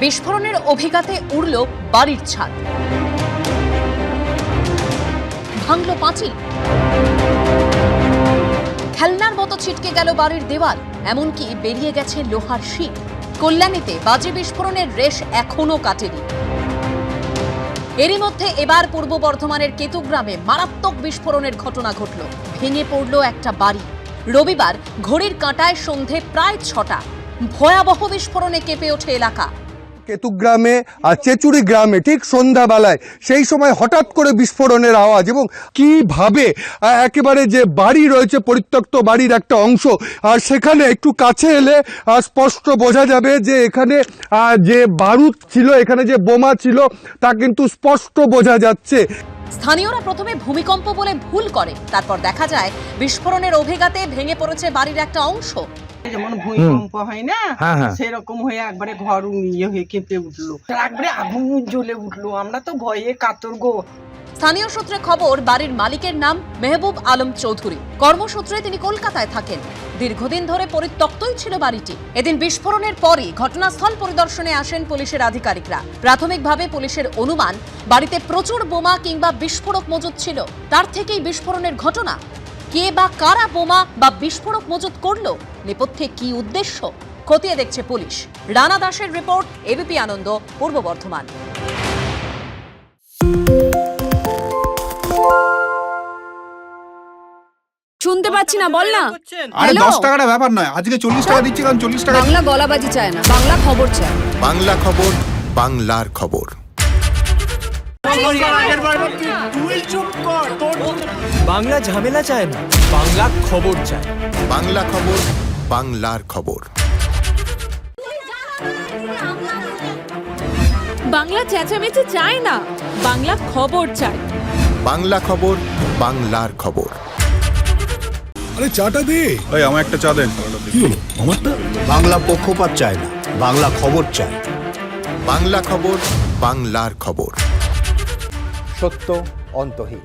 বিস্ফোরণের অভিঘাতে উড়ল বাড়ির ছাদ। ভাঙল পাঁচিল। খেলনার মতো ছিটকে গেল বাড়ির দেওয়াল, এমনকি বেরিয়ে গেছে লোহার শিক। কল্যাণীতে বাজি বিস্ফোরণের রেশ এখনও কাটেনি। এরই মধ্যে এবার পূর্ব বর্ধমানের কেতুগ্রামে মারাত্মক বিস্ফোরণের ঘটনা ঘটল। ভেঙে পড়ল একটা বাড়ি। রবিবার ঘড়ির কাঁটায় সন্ধে প্রায় ছটা। ভয়াবহ বিস্ফোরণে কেঁপে ওঠে এলাকা। কেতুগ্রামে আর চেচুরি গ্রামে ঠিক সন্ধ্যাবেলায় সেই সময় হঠাৎ করে বিস্ফোরণের আওয়াজ এবং কীভাবে একেবারে যে বাড়ি রয়েছে, পরিত্যক্ত বাড়ির একটা অংশ, আর সেখানে একটু কাছে এলে স্পষ্ট বোঝা যাবে যে এখানে যে বারুদ ছিল, এখানে যে বোমা ছিল, তা কিন্তু স্পষ্ট বোঝা যাচ্ছে। স্থানীয়রা প্রথমে ভূমিকম্প বলে ভুল করে, তারপর দেখা যায় বিস্ফোরণের অভিঘাতে ভেঙে পড়েছে বাড়ির একটা অংশ। যেমন ভূমিকম্প হয় না হ্যাঁ, হ্যাঁ। সেরকম হয়ে একবারে ঘর ইয়ে হয়ে কেঁপে উঠল। একবারে আগুন জ্বলে উঠল। আমরা তো ভয়ে কাতর গো। স্থানীয় সূত্রে খবর বাড়ির মালিকের নাম মেহবুব আলম চৌধুরী। কর্মসূত্রে তিনি কলকাতায় থাকেন। দীর্ঘদিন ধরে পরিত্যক্তই ছিল বাড়িটি। এদিন বিস্ফোরণের পরই ঘটনাস্থল পরিদর্শনে আসেন পুলিশের আধিকারিকরা। প্রাথমিকভাবে পুলিশের অনুমান বাড়িতে প্রচুর বোমা কিংবা বিস্ফোরক মজুদ ছিল। তার থেকেই বিস্ফোরণের ঘটনা কে বা কারা বোমা বা বিস্ফোরক মজুদ করল? নেপথ্যে কি উদ্দেশ্য? খতিয়ে দেখছে পুলিশ। রানা দাসের রিপোর্ট এবিপি আনন্দ পূর্ব বর্ধমান। শুনতে পাচ্ছি না বল না। আরে? দশ টাকাটা ব্যাপার নয় আজকে চল্লিশ টাকা দিচ্ছি কারণ চল্লিশ টাকা বাংলা গলাবাজি চায় না বাংলা খবর চায়। বাংলা খবর বাংলার খবর। বাংলা ঝামেলা চায় না বাংলা খবর চায়। বাংলা খবর বাংলার খবর। বাংলা চেঁচামেচি চায় না বাংলা খবর চায়। বাংলা খবর বাংলার খবর। আরে চাটা দে। এই আমার একটা চা দেন। বাংলা পক্ষপাত চায় না বাংলা খবর চায়। বাংলা খবর বাংলার খবর। সত্য অন্তহীন।